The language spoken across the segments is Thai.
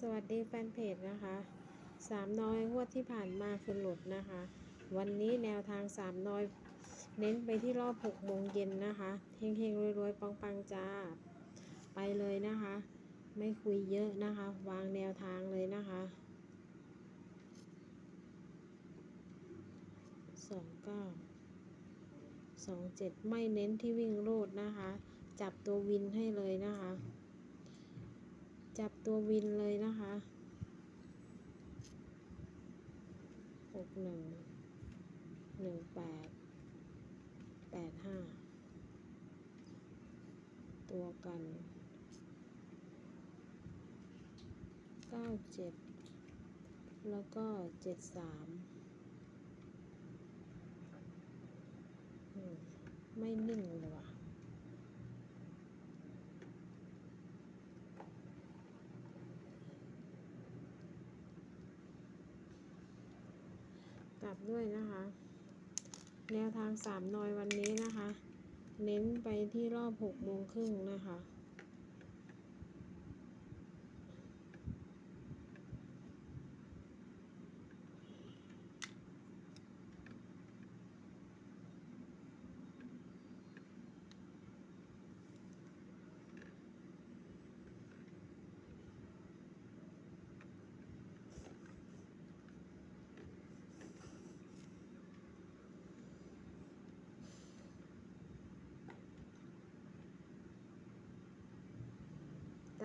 สวัสดีแฟนเพจนะคะสามน้อยงวดที่ผ่านมาคือหลุดนะคะ วันนี้แนวทางสามน้อย เน้นไปที่รอบหกโมงเย็นนะคะเฮงเฮงๆรวยๆปังๆจ้าไปเลยนะคะ ไม่คุยเยอะนะคะ วางแนวทางเลยนะคะสองเก้าสองเจ็ดไม่เน้นที่วิ่งโลดนะคะ จับตัววินให้เลยนะคะ จับตัววินเลยนะคะหกหนึ่งหนึ่งแปดแปดห้าตัวกันเก้าเจ็ดแล้วก็เจ็ดสามไม่นิ่งเลยว่ะ ก ลับด้วยนะคะ แนวทางสามนอยวันนี้นะคะ เน้นไปที่รอบหกโมงครึ่งนะคะ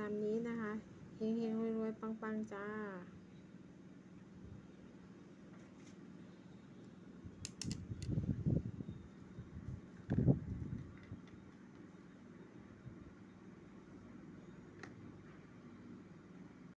ตามนี้นะคะเฮงๆรวยๆปังๆ จ้า